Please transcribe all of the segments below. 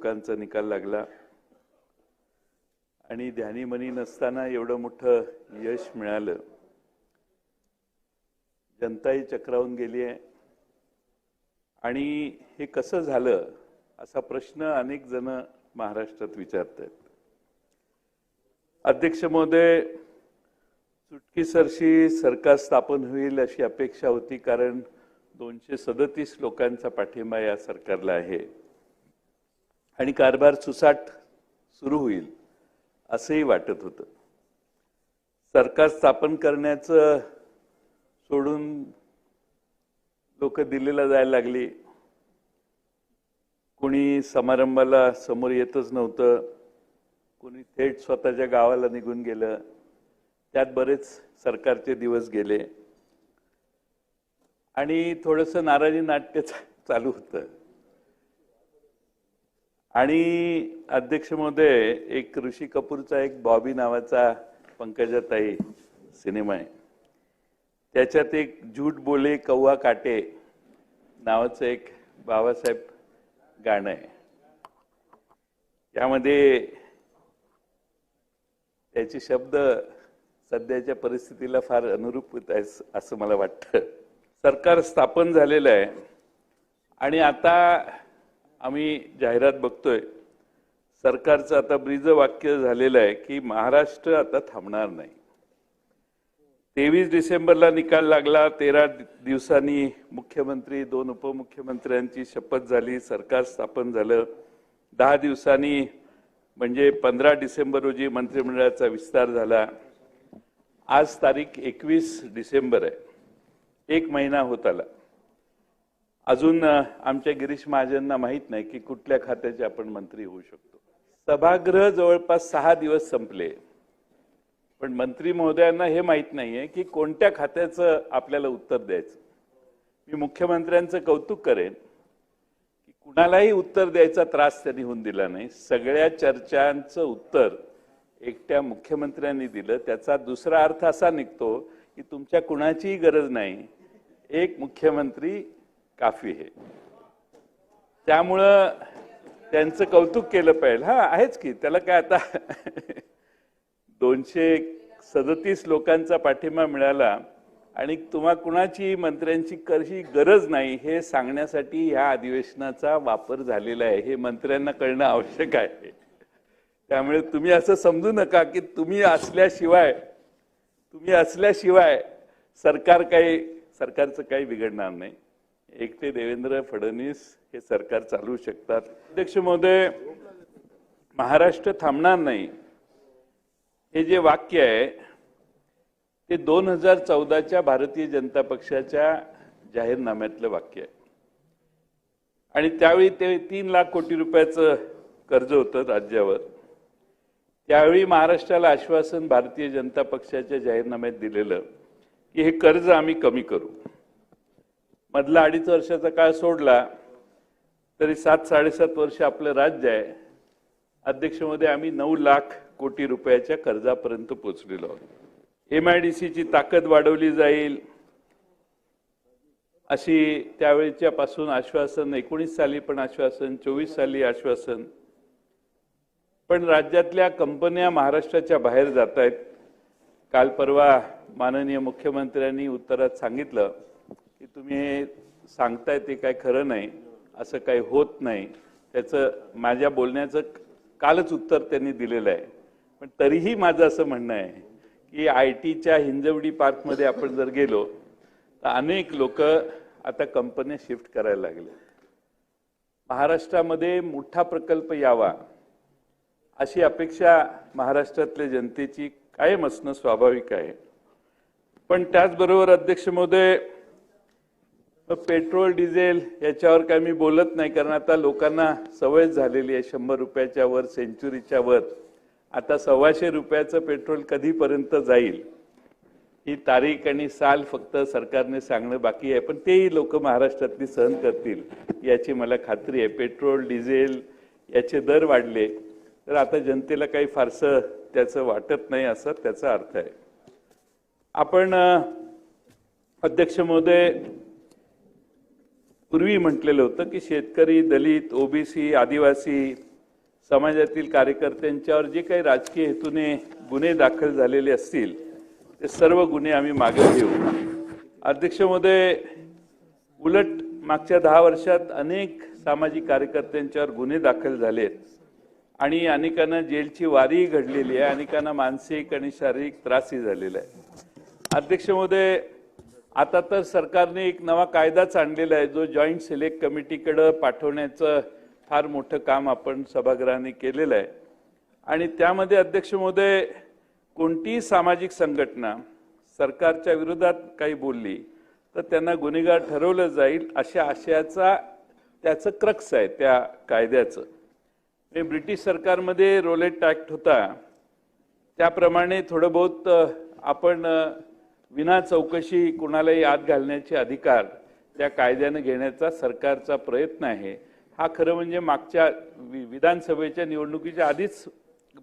निवडणुकांचा निकाल लागला. आणि ध्यानीमनी नसताना एवढं मोठं यश मिळालं. जनताही चक्रावून गेली आहे आणि हे कसं झालं असा प्रश्न अनेक जण महाराष्ट्रात विचारत आहेत अध्यक्ष महोदय चुटकीसरशी सरकार स्थापन होईल अशी अपेक्षा होती कारण दोनशे सदतीस लोकांचा पाठिंबा या सरकारला आहे. आणि कारभार सुसाट सुरू होईल असंही वाटत होतं. सरकार स्थापन करण्याचं सोडून लोक दिल्लीला जायला लागली. कोणी समारंभाला समोर येतच नव्हतं. कोणी थेट स्वतःच्या गावाला निघून गेलं. त्यात बरेच सरकारचे दिवस गेले. आणि थोडंसं नाराजी नाट्य चालू होतं. आणि अध्यक्ष महोदय एक ऋषी कपूरचा एक बॉबी नावाचा पंकजाताई सिनेमा आहे. त्याच्यात एक झूट बोले कौवा काटे नावाचं एक बाबासाहेब गाणं आहे. यामध्ये त्याचे शब्द सध्याच्या परिस्थितीला फार अनुरूप होत आहे असं मला वाटतं. सरकार स्थापन झालेलं आहे आणि आता आम्ही जाहिरात बघतोय सरकारचं आता ब्रीज वाक्य झालेलं आहे की महाराष्ट्र आता थांबणार नाही. तेवीस डिसेंबरला निकाल लागला तेरा दिवसांनी मुख्यमंत्री दोन उपमुख्यमंत्र्यांची शपथ झाली सरकार स्थापन झालं. दहा दिवसांनी म्हणजे पंधरा डिसेंबर रोजी मंत्रिमंडळाचा विस्तार झाला. आज तारीख एकवीस डिसेंबर आहे. एक महिना होत आला. अजून आमच्या गिरीश महाजनना माहीत नाही की कुठल्या खात्याचे आपण मंत्री होऊ शकतो. सभागृह जवळपास सहा दिवस संपले. पण मंत्री महोदयांना हे माहीत नाहीये की कोणत्या खात्याचं आपल्याला उत्तर द्यायचं. मी मुख्यमंत्र्यांचं कौतुक करेन की कुणालाही उत्तर द्यायचा त्रास त्यांनी होऊन दिला नाही. सगळ्या चर्चांचं उत्तर एकट्या मुख्यमंत्र्यांनी दिलं. त्याचा दुसरा अर्थ असा निघतो की तुमच्या कुणाचीही गरज नाही. एक मुख्यमंत्री काफी हे त्यामुळं त्यांचं कौतुक केलं पाहिजे. हा आहेच की. त्याला काय आता दोनशे सदतीस लोकांचा पाठिंबा मिळाला आणि तुम्हा कुणाची मंत्र्यांची कशी गरज नाही हे सांगण्यासाठी ह्या अधिवेशनाचा वापर झालेला आहे. हे मंत्र्यांना कळणं आवश्यक आहे. त्यामुळे तुम्ही असं समजू नका की तुम्ही असल्याशिवाय तुम्ही असल्याशिवाय सरकार काही सरकारचं काही बिघडणार नाही. एकटे देवेंद्र फडणवीस हे सरकार चालवू शकतात. अध्यक्ष महोदय महाराष्ट्र थांबणार नाही. हे जे वाक्य आहे ते दोन हजार चौदाच्या भारतीय जनता पक्षाच्या जाहीरनाम्यातलं वाक्य आहे. आणि त्यावेळी ते तीन लाख कोटी रुपयाचं कर्ज होतं राज्यावर. त्यावेळी महाराष्ट्राला आश्वासन भारतीय जनता पक्षाच्या जाहीरनाम्यात दिलेलं की हे कर्ज आम्ही कमी करू. मधला अडीच वर्षाचा काळ सोडला तरी सात साडेसात वर्ष आपलं राज्य आहे. अध्यक्षमध्ये आम्ही नऊ लाख कोटी रुपयाच्या कर्जापर्यंत पोचलेलो आहोत. एम आय डी सीची ताकद वाढवली जाईल अशी त्यावेळेच्या पासून आश्वासन एकोणीस साली पण आश्वासन चोवीस साली आश्वासन. पण राज्यातल्या कंपन्या महाराष्ट्राच्या बाहेर जात आहेत काल परवा माननीय मुख्यमंत्र्यांनी उत्तरात सांगितलं की तुम्ही हे सांगताय ते काय खरं नाही असं काही होत नाही. त्याचं माझ्या बोलण्याचं कालच उत्तर त्यांनी दिलेलं आहे. पण तरीही माझं असं म्हणणं आहे की आय टीच्या हिंजवडी पार्कमध्ये आपण जर गेलो तर अनेक लोक आता कंपन्या शिफ्ट करायला लागले. महाराष्ट्रामध्ये मोठा प्रकल्प यावा अशी अपेक्षा महाराष्ट्रातल्या जनतेची कायम असणं स्वाभाविक आहे. पण त्याचबरोबर अध्यक्ष महोदय पेट्रोल डिझेल याच्यावर काय मी बोलत नाही कारण आता लोकांना सवय झालेली आहे शंभर रुपयाच्या वर सेंचुरीच्या वर. आता सव्वाशे रुपयाचं पेट्रोल कधीपर्यंत जाईल? ही तारीख आणि साल फक्त सरकारने सांगणं बाकी आहे पण तेही लोक महाराष्ट्रातली सहन करतील याची मला खात्री आहे. पेट्रोल डिझेल याचे दर वाढले तर आता जनतेला काही फारसं त्याचं वाटत नाही असं त्याचा अर्थ आहे. आपण अध्यक्ष महोदय पूर्वी म्हटलेलं होतं की शेतकरी दलित ओबीसी आदिवासी समाजातील कार्यकर्त्यांच्यावर जे काही राजकीय हेतूने गुन्हे दाखल झालेले असतील ते सर्व गुन्हे आम्ही मागे घेऊ. अध्यक्ष महोदय उलट मागच्या दहा वर्षात अनेक सामाजिक कार्यकर्त्यांच्यावर गुन्हे दाखल झालेत आणि अनेकांना जेलची वारीही घडलेली आहे अनेकांना मानसिक आणि शारीरिक त्रासही झालेला आहे. अध्यक्ष महोदय आता तर सरकारने एक नवा कायदाच आणलेला आहे जो जॉईंट सिलेक्ट कमिटीकडं पाठवण्याचं फार मोठं काम आपण सभागृहाने केलेलं आहे. आणि त्यामध्ये अध्यक्ष महोदय कोणतीही सामाजिक संघटना सरकारच्या विरोधात काही बोलली तर त्यांना गुन्हेगार ठरवलं जाईल अशा आशयाचा त्याचं क्रक्स आहे त्या कायद्याचं. हे ब्रिटिश सरकारमध्ये रोलेट ॲक्ट होता. त्याप्रमाणे थोडं बहुत आपण विना चौकशी कुणालाही आत घालण्याचे अधिकार त्या कायद्यानं घेण्याचा सरकारचा प्रयत्न आहे. हा खरं म्हणजे मागच्या वि- विधानसभेच्या निवडणुकीच्या आधीच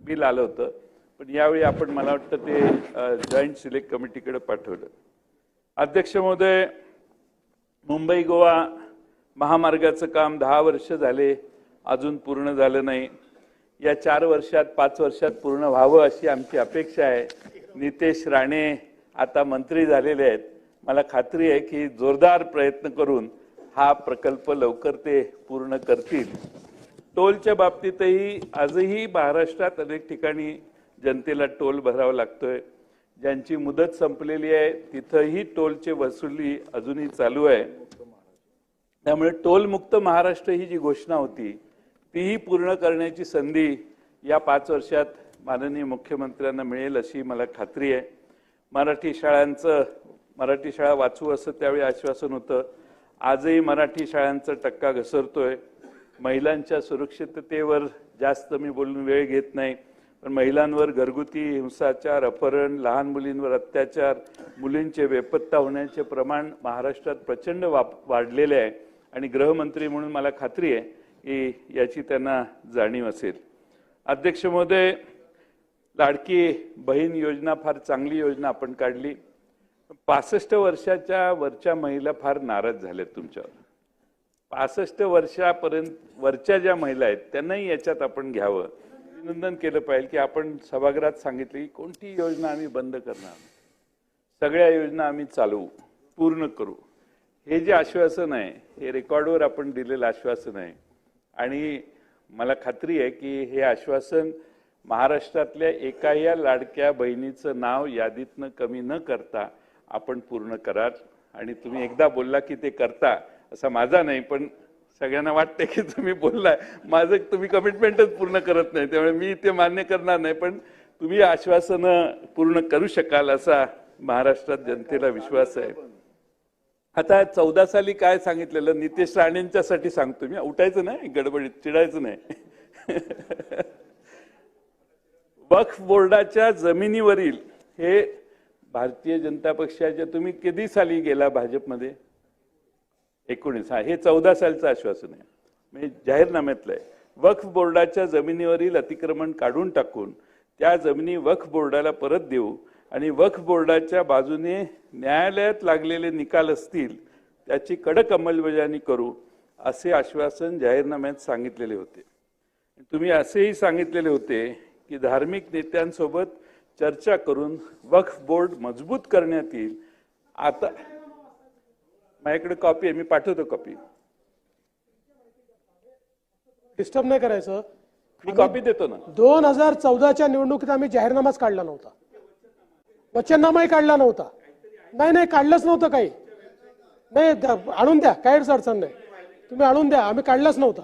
बिल आलं होतं. पण यावेळी आपण मला वाटतं ते जॉईंट सिलेक्ट कमिटीकडे पाठवलं. अध्यक्ष महोदय मुंबई गोवा महामार्गाचं काम दहा वर्ष झाले. अजून पूर्ण झालं नाही. या चार वर्षात पाच वर्षात पूर्ण व्हावं अशी आमची अपेक्षा आहे. नितेश राणे आता मंत्री झालेले आहेत. मला खात्री आहे की जोरदार प्रयत्न करून हा प्रकल्प लवकर ते पूर्ण करतील. टोलच्या बाबतीतही आजही महाराष्ट्रात अनेक ठिकाणी जनतेला टोल भरावा लागतोय. ज्यांची मुदत संपलेली आहे तिथंही टोलचे वसुली अजूनही चालू आहे. त्यामुळे टोलमुक्त महाराष्ट्र ही जी घोषणा होती तीही पूर्ण करण्याची संधी या पाच वर्षात माननीय मुख्यमंत्र्यांना मिळेल अशी मला खात्री आहे. मराठी शाळांचं मराठी शाळा वाचू असं त्यावेळी आश्वासन होतं. आजही मराठी शाळांचा टक्का घसरतोय. महिलांच्या सुरक्षिततेवर जास्त मी बोलून वेळ घेत नाही. पण महिलांवर घरगुती हिंसाचार अपहरण लहान मुलींवर अत्याचार मुलींचे बेपत्ता होण्याचे प्रमाण महाराष्ट्रात प्रचंड वाप वाढलेले आहे. आणि गृहमंत्री म्हणून मला खात्री आहे की याची त्यांना जाणीव असेल. अध्यक्ष महोदय लाडकी बहीण योजना फार चांगली योजना आपण काढली. पासष्ट वर्षाच्या वरच्या महिला फार नाराज झाल्यात तुमच्यावर. पासष्ट वर्षापर्यंत वरच्या ज्या महिला आहेत त्यांनाही याच्यात आपण घ्यावं. अभिनंदन केलं पाहिजे की आपण सभागृहात सांगितली की कोणती योजना आम्ही बंद करणार? सगळ्या योजना आम्ही चालवू पूर्ण करू. हे जे आश्वासन आहे हे रेकॉर्डवर आपण दिलेलं आश्वासन आहे. आणि मला खात्री आहे की हे आश्वासन महाराष्ट्रातल्या एका या लाडक्या बहिणीचं नाव यादीतनं कमी न करता आपण पूर्ण कराल. आणि तुम्ही एकदा बोलला की ते करता असा माझा नाही पण सगळ्यांना वाटतंय की तुम्ही बोललाय. माझं तुम्ही कमिटमेंटच पूर्ण करत नाही त्यामुळे मी ते मान्य करणार नाही पण तुम्ही आश्वासनं पूर्ण करू शकाल असा महाराष्ट्रात जनतेला विश्वास आहे. आता चौदा साली काय सांगितलेलं? नितेश राणेंच्यासाठी सांगतो मी. उठायचं नाही गडबडीत चिडायचं नाही. वक्फ बोर्डाच्या जमिनीवरील हे भारतीय जनता पक्षाच्या तुम्ही कधी साली गेला भाजपमध्ये? एकोणीस. हा हे चौदा सालचं आश्वासन आहे. म्हणजे जाहीरनाम्यातलं आहे. वक्फ बोर्डाच्या जमिनीवरील अतिक्रमण काढून टाकून त्या जमिनी वक्फ बोर्डाला परत देऊ आणि वक्फ बोर्डाच्या बाजूने न्यायालयात लागलेले निकाल असतील त्याची कडक अंमलबजावणी करू असे आश्वासन जाहीरनाम्यात सांगितलेले होते. तुम्ही असेही सांगितलेले होते की धार्मिक नेत्यांसोबत चर्चा करून वक्फ बोर्ड मजबूत करण्यात येईल. आता माझ्याकडे कॉपी आहे मी पाठवतो कॉपी डिस्टर्ब नाही करायचं. मी कॉपी देतो ना. दोन हजार चौदाच्या निवडणुकीत आम्ही जाहीरनामाच काढला नव्हता. वचननामाही काढला नव्हता. नाही नाही काढलंच नव्हतं काही. नाही आणून द्या काहीच अडचण नाही. तुम्ही आणून द्या आम्ही काढलाच नव्हता.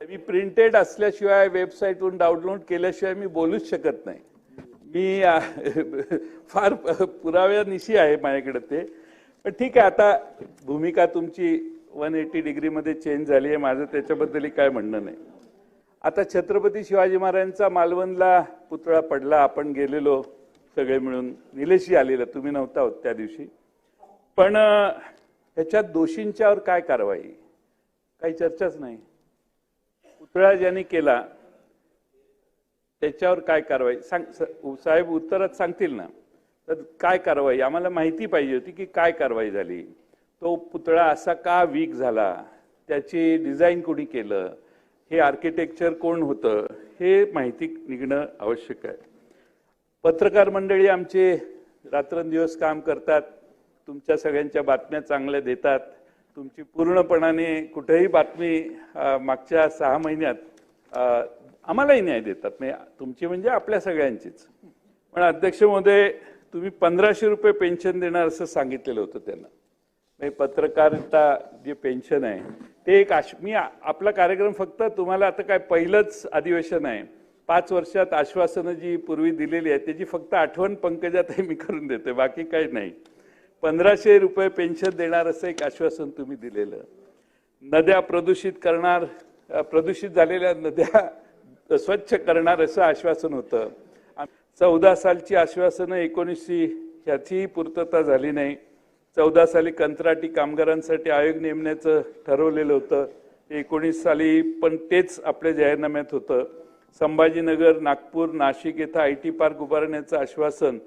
मी प्रिंटेड असल्याशिवाय वेबसाईटवरून डाउनलोड केल्याशिवाय मी बोलूच शकत नाही. मी फार पुराव्यानिशी आहे माझ्याकडे ते. पण ठीक आहे आता भूमिका तुमची वन एटी डिग्रीमध्ये चेंज झाली आहे माझं त्याच्याबद्दलही काय म्हणणं नाही. आता छत्रपती शिवाजी महाराजांचा मालवणला पुतळा पडला आपण गेलेलो सगळे मिळून. निलेशी आलेला तुम्ही नव्हता होत त्या दिवशी. पण ह्याच्यात दोषींच्यावर काय कारवाई? काही चर्चाच नाही. पुतळा ज्यांनी केला त्याच्यावर काय कारवाई? सांग स- साहेब उत्तरात सांगतील ना. तर काय कारवाई? आम्हाला माहिती पाहिजे होती की काय कारवाई झाली. तो पुतळा असा का वीक झाला? त्याची डिझाईन कोणी केलं? हे आर्किटेक्चर कोण होतं? हे माहिती निघणं आवश्यक आहे. पत्रकार मंडळी आमचे रात्रंदिवस काम करतात. तुमच्या सगळ्यांच्या बातम्या चांगल्या देतात. तुमची पूर्णपणाने कुठेही बातमी मागच्या सहा महिन्यात आम्हालाही न्याय देतात. म्हणजे तुमची म्हणजे आपल्या सगळ्यांचीच. पण अध्यक्ष महोदय तुम्ही पंधराशे रुपये पेन्शन देणार असं सांगितलेलं होतं त्यांना. म्हणजे पत्रकारिता जे पेन्शन आहे ते एक आश मी आपला कार्यक्रम फक्त तुम्हाला आता काय पहिलंच अधिवेशन आहे. पाच वर्षात आश्वासनं जी पूर्वी दिलेली आहेत त्याची फक्त आठवण पंकजातही मी करून देते बाकी काही नाही. पंधराशे रुपये पेन्शन देणार असं एक आश्वासन तुम्ही दिलेलं. नद्या प्रदूषित करणार प्रदूषित झालेल्या नद्या स्वच्छ करणार असं आश्वासन होतं. चौदा सालची आश्वासनं एकोणीसशे ह्याचीही पूर्तता झाली नाही. चौदा साली कंत्राटी कामगारांसाठी आयोग नेमण्याचं ठरवलेलं होतं. एकोणीस साली पण तेच आपल्या जाहीरनाम्यात होतं. संभाजीनगर नागपूर नाशिक येथे आय टी पार्क उभारण्याचं आश्वासन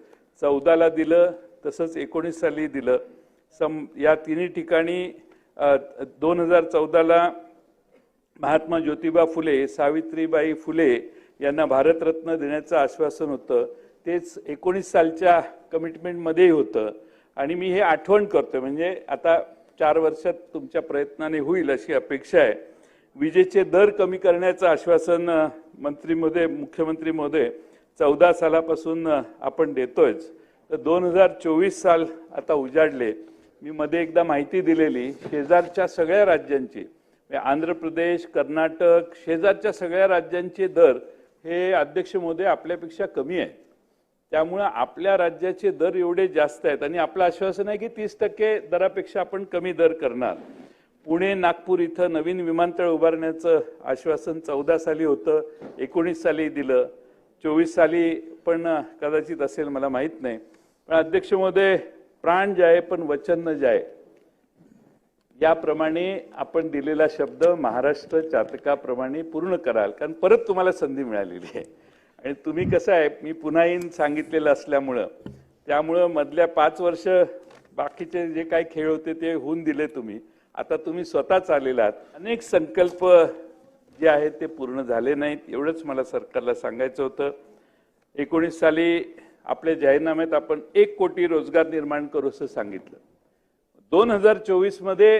चौदाला दिलं. तसंच एकोणीस साली दिलं. सम या तिन्ही ठिकाणी दोन हजार चौदाला महात्मा ज्योतिबा फुले सावित्रीबाई फुले यांना भारतरत्न देण्याचं आश्वासन होतं. तेच एकोणीस सालच्या कमिटमेंटमध्येही होतं. आणि मी हे आठवण करतोय म्हणजे आता चार वर्षात तुमच्या प्रयत्नाने होईल अशी अपेक्षा आहे. विजेचे दर कमी करण्याचं आश्वासन मंत्रीमध्ये मंत्री महोदय मुख्यमंत्री महोदय चौदा सालापासून आपण देतोयच. तर दोन हजार चोवीस साल आता उजाडले. मी मध्ये एकदा माहिती दिलेली शेजारच्या सगळ्या राज्यांची. म्हणजे आंध्र प्रदेश कर्नाटक शेजारच्या सगळ्या राज्यांचे दर हे अध्यक्ष मोदी आपल्यापेक्षा कमी आहेत. त्यामुळं आपल्या राज्याचे दर एवढे जास्त आहेत आणि आपलं आश्वासन आहे की तीस टक्के दरापेक्षा आपण कमी दर करणार. पुणे नागपूर इथं नवीन विमानतळ उभारण्याचं आश्वासन चौदा साली होतं एकोणीस साली दिलं. चोवीस साली पण कदाचित असेल मला माहीत नाही. पण अध्यक्षमध्ये प्राण जाय पण वचन न जाय. याप्रमाणे आपण दिलेला शब्द महाराष्ट्र चातकाप्रमाणे पूर्ण कराल कारण परत तुम्हाला संधी मिळालेली आहे. आणि तुम्ही कसं आहे मी पुन्हा येईन सांगितलेलं असल्यामुळं. त्यामुळं मधल्या पाच वर्ष बाकीचे जे काही खेळ होते ते होऊन दिले तुम्ही. आता तुम्ही स्वतःच आलेलात आहात. अनेक संकल्प जे आहेत ते पूर्ण झाले नाहीत. एवढंच मला सरकारला सांगायचं होतं. एकोणीस साली आपल्या जाहीरनाम्यात आपण एक कोटी रोजगार निर्माण करू असं सांगितलं. दोन हजार चोवीसमध्ये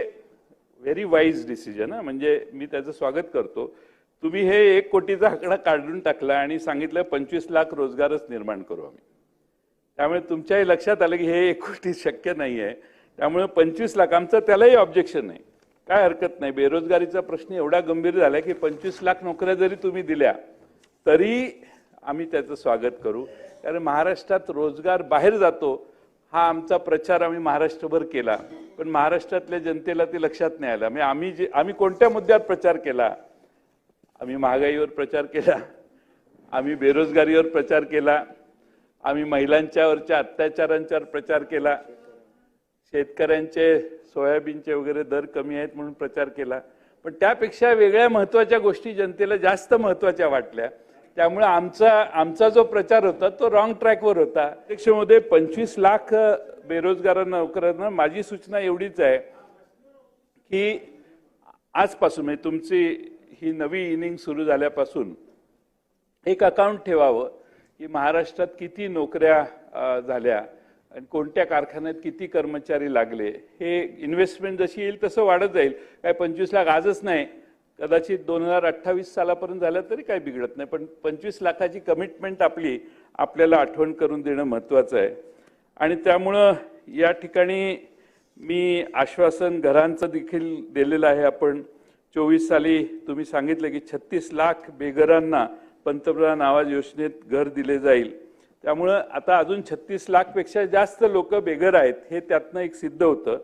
व्हेरी वाईज डिसिजन हा. म्हणजे मी त्याचं स्वागत करतो. तुम्ही हे एक कोटीचा आकडा काढून टाकला आणि सांगितलं पंचवीस लाख रोजगारच निर्माण करू आम्ही. त्यामुळे तुमच्याही लक्षात आलं की हे एक कोटी शक्य नाही आहे त्यामुळे पंचवीस लाख आमचं त्यालाही ऑब्जेक्शन नाही काय हरकत नाही. बेरोजगारीचा प्रश्न एवढा गंभीर झाला की पंचवीस लाख नोकऱ्या जरी तुम्ही दिल्या तरी आम्ही त्याचं स्वागत करू. कारण महाराष्ट्रात रोजगार बाहेर जातो हा आमचा प्रचार आम्ही महाराष्ट्रभर केला. पण महाराष्ट्रातल्या जनतेला ते लक्षात नाही आलं. म्हणजे आम्ही जे आम्ही कोणत्या मुद्द्यावर प्रचार केला? आम्ही महागाईवर प्रचार केला. आम्ही बेरोजगारीवर प्रचार केला. आम्ही महिलांच्यावरच्या अत्याचारांच्यावर प्रचार केला. शेतकऱ्यांचे सोयाबीनचे वगैरे दर कमी आहेत म्हणून प्रचार केला. पण त्यापेक्षा वेगळ्या महत्त्वाच्या गोष्टी जनतेला जास्त महत्त्वाच्या वाटल्या. त्यामुळे आमचा आमचा जो प्रचार होता तो रॉंग ट्रॅकवर होता. अध्यक्षमध्ये पंचवीस लाख बेरोजगारांना नोकऱ्यांना माझी सूचना एवढीच आहे की आजपासून म्हणजे तुमची ही नवी इनिंग सुरू झाल्यापासून एक अकाउंट ठेवावं की महाराष्ट्रात किती नोकऱ्या झाल्या आणि कोणत्या कारखान्यात किती कर्मचारी लागले. हे इन्व्हेस्टमेंट जशी येईल तसं वाढत जाईल. काय पंचवीस लाख आजच नाही. कदाचित दोन हजार अठ्ठावीस सालापर्यंत झालं तरी काही बिघडत नाही पण पंचवीस लाखाची कमिटमेंट आपली आपल्याला आठवण करून देणं महत्त्वाचं आहे. आणि त्यामुळं या ठिकाणी मी आश्वासन घरांचं देखील दिलेलं आहे आपण. चोवीस साली तुम्ही सांगितलं की छत्तीस लाख बेघरांना पंतप्रधान आवाज योजनेत घर दिले जाईल. त्यामुळं आता अजून छत्तीस लाखपेक्षा जास्त लोक बेघर आहेत हे त्यातनं एक सिद्ध होतं.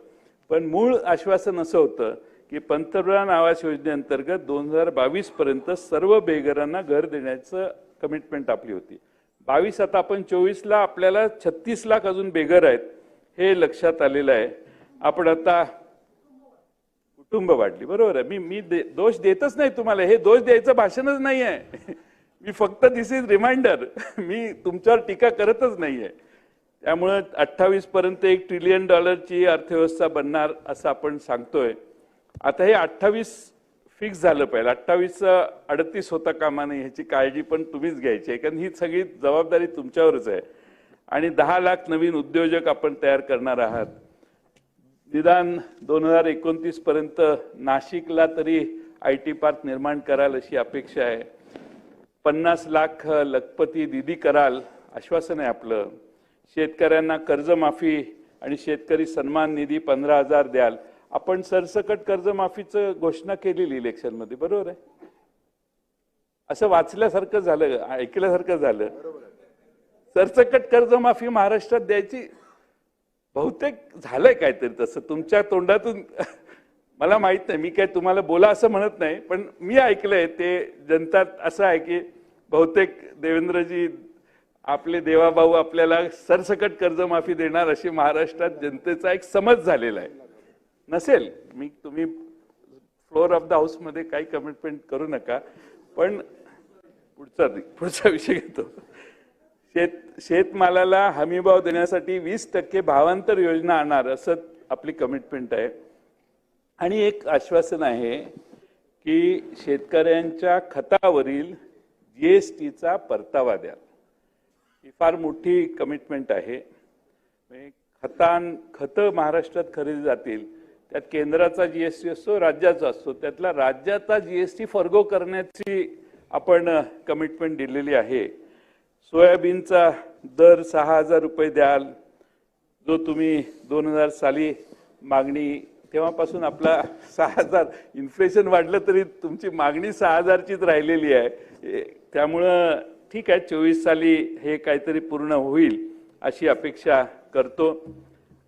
पण मूळ आश्वासन असं होतं की पंतप्रधान आवास योजनेअंतर्गत दोन हजार बावीस पर्यंत सर्व बेघरांना घर देण्याचं कमिटमेंट आपली होती. बावीस आता आपण चोवीसला आपल्याला छत्तीस लाख अजून बेघर आहेत हे लक्षात आलेलं आहे. आपण आता कुटुंब वाढली बरोबर आहे. मी मी दे- दोष देतच नाही तुम्हाला हे दोष द्यायचं भाषणच नाही आहे. मी फक्त दिस इज रिमाइंडर मी तुमच्यावर टीका करतच नाही आहे त्यामुळं अठ्ठावीस पर्यंत एक ट्रिलियन डॉलरची अर्थव्यवस्था बनणार असं आपण सांगतोय. आता हे अठ्ठावीस फिक्स झालं पाहिजे अठ्ठावीस अडतीस होता कामा नये ह्याची काळजी पण तुम्हीच घ्यायची आहे कारण ही सगळी जबाबदारी तुमच्यावरच आहे. आणि दहा लाख नवीन उद्योजक आपण तयार करणार आहात. निदान दोन हजार एकोणतीस पर्यंत नाशिकला तरी आय टी पार्क निर्माण कराल अशी अपेक्षा आहे. पन्नास लाख लखपती दिदी कराल आश्वासन आहे आपलं. शेतकऱ्यांना कर्जमाफी आणि शेतकरी सन्मान निधी पंधरा हजार द्याल. आपण सरसकट कर्जमाफीचं घोषणा केलेली इलेक्शनमध्ये बरोबर आहे? असं वाचल्यासारखं झालं ऐकल्यासारखं झालं. सरसकट कर्जमाफी महाराष्ट्रात द्यायची बहुतेक झालंय काहीतरी तसं. तुमच्या तोंडातून मला माहीत नाही मी काय तुम्हाला बोला असं म्हणत नाही पण मी ऐकलंय ते जनता असं आहे की बहुतेक देवेंद्रजी आपले देवाभाऊ आपल्याला सरसकट कर्जमाफी देणार अशी महाराष्ट्रात जनतेचा एक समज झालेला आहे. नसेल. मी तुम्ही फ्लोअर ऑफ द हाऊसमध्ये काही कमिटमेंट करू नका. पण पुढचा पुढचा विषय घेतो. शेत शेतमालाला हमीभाव देण्यासाठी वीस टक्के भावांतर योजना आणणार असं आपली कमिटमेंट आहे. आणि एक आश्वासन आहे की शेतकऱ्यांच्या खतावरील जी एस टीचा परतावा द्या. ही फार मोठी कमिटमेंट आहे. म्हणजे खतां खतं महाराष्ट्रात खरेदी जातील. त्यात केंद्राचा जी एस टी असतो राज्याचा असतो. त्यातला राज्याचा जी एस टी फर्गो करण्याची आपण कमिटमेंट दिलेली आहे. सोयाबीनचा दर सहा हजार रुपये द्याल जो तुम्ही दोन हजार साली मागणी तेव्हापासून आपला सहा हजार इन्फ्लेशन वाढलं तरी तुमची मागणी सहा हजारचीच राहिलेली आहे. त्यामुळं ठीक आहे चोवीस साली हे काहीतरी पूर्ण होईल अशी अपेक्षा करतो.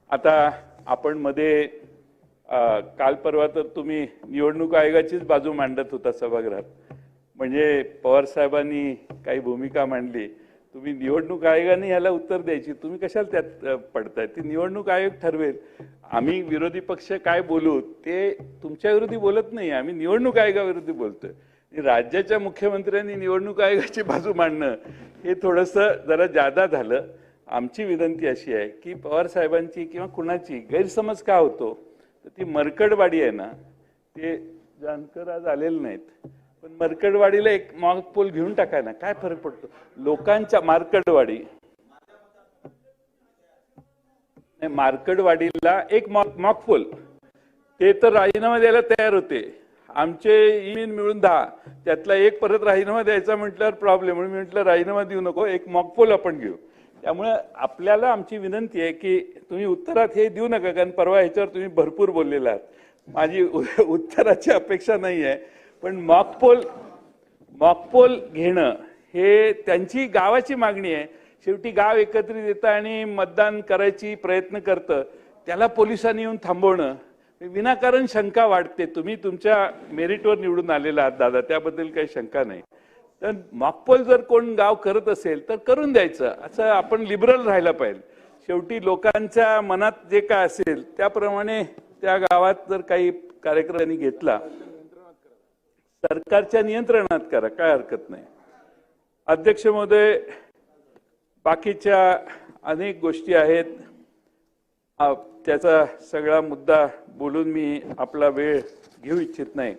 आता आपण मध्ये काल परवा तर तुम्ही निवडणूक आयोगाचीच बाजू मांडत होता सभागृहात. म्हणजे पवार साहेबांनी काही भूमिका मांडली. तुम्ही निवडणूक आयोगाने याला उत्तर द्यायची. तुम्ही कशाला त्यात पडताय? ती निवडणूक आयोग ठरवेल. आम्ही विरोधी पक्ष काय बोलू ते तुमच्या विरोधी बोलत नाही. आम्ही निवडणूक आयोगाविरोधी बोलतोय. राज्याच्या मुख्यमंत्र्यांनी निवडणूक आयोगाची बाजू मांडणं हे थोडंसं जरा जादा झालं. आमची विनंती अशी आहे की पवार साहेबांची किंवा कुणाची गैरसमज का होतो? तर ती मरकडवाडी आहे ना ते जानकर आज आलेले नाहीत. पण मरकडवाडीला एक मॉक पोल घेऊन टाकाय ना काय फरक पडतो? लोकांच्या मार्कडवाडी. नाही मार्कडवाडीला एक मॉक मॉक पोल. ते तर राजीनामा द्यायला तयार होते. आमचे ईमेल मिळून दहा त्यातला एक परत राजीनामा द्यायचा म्हटल्यावर प्रॉब्लेम म्हणून म्हटलं राजीनामा देऊ नको एक मॉकपोल आपण घेऊ. त्यामुळे आपल्याला आमची विनंती आहे की तुम्ही उत्तरात हे देऊ नका कारण परवा ह्याच्यावर तुम्ही भरपूर बोललेला आहात. माझी उत्तराची अपेक्षा नाही आहे पण मॉकपोल मॉकपोल घेणं हे त्यांची गावाची मागणी आहे. शेवटी गाव एकत्रित येतं आणि मतदान करायची प्रयत्न करतं. त्याला पोलिसांनी येऊन थांबवणं. विनाकारण शंका वाढते. तुम्ही तुमच्या मेरिटवर निवडून आलेला आहात दादा. त्याबद्दल काही शंका नाही. तर मॉकपोल जर कोण गाव करत असेल तर करून द्यायचं. असं आपण लिबरल राहायला पाहिजे. शेवटी लोकांच्या मनात जे काय असेल त्याप्रमाणे त्या गावात जर काही कार्यक्रम त्यांनी घेतला सरकारच्या नियंत्रणात करा काय हरकत नाही. अध्यक्ष महोदय बाकीच्या अनेक गोष्टी आहेत. त्याचा सगळा मुद्दा बोलून मी आपला वेळ घेऊ इच्छित नाही.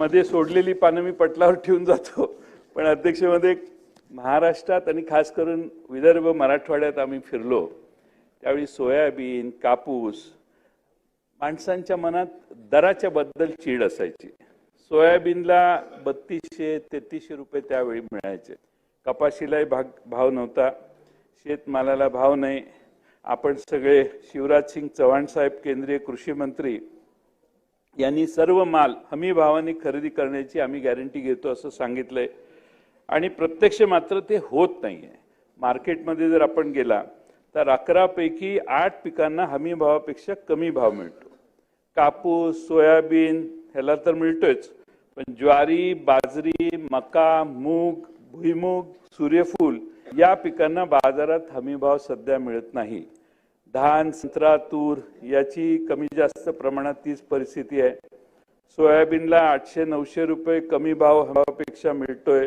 मध्ये सोडलेली पानं मी पटलावर ठेवून जातो. पण अध्यक्षमध्ये महाराष्ट्रात आणि खास करून विदर्भ मराठवाड्यात आम्ही फिरलो. त्यावेळी सोयाबीन कापूस माणसांच्या मनात दराच्या बद्दल चीड असायची. सोयाबीनला बत्तीसशे तेहतीसशे रुपये त्यावेळी मिळायचे. कपाशीलाही भाग भाव नव्हता. शेतमालाला भाव नाही. आपण सगळे शिवराज सिंग चव्हाण साहेब केंद्रीय कृषी मंत्री यांनी सर्व माल हमी भावाने खरेदी करण्याची आम्ही गॅरंटी घेतो असं सांगितलंय. आणि प्रत्यक्ष मात्र ते होत नाही आहे मार्केटमध्ये जर आपण गेला तर अकरापैकी आठ पिकांना हमी भावापेक्षा कमी भाव मिळतो. कापूस सोयाबीन ह्याला तर मिळतोच पण ज्वारी बाजरी मका मूग भुईमूग सूर्यफूल या पिकांना बाजारात हमी भाव सध्या मिळत नाही. धान संत्रा तूर याची कमी जास्त प्रमाणात तीच परिस्थिती आहे. सोयाबीनला आठशे नऊशे रुपये कमी भाव हवापेक्षा मिळतोय.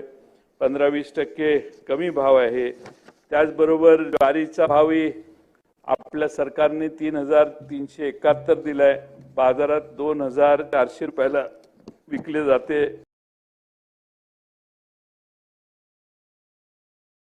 पंधरा वीस टक्के कमी भाव आहे. त्याचबरोबर ज्वारीचा भावही आपल्या सरकारने तीन हजार तीनशे एकाहत्तर दिलाय. बाजारात दोन हजार चारशे रुपयाला विकले जाते.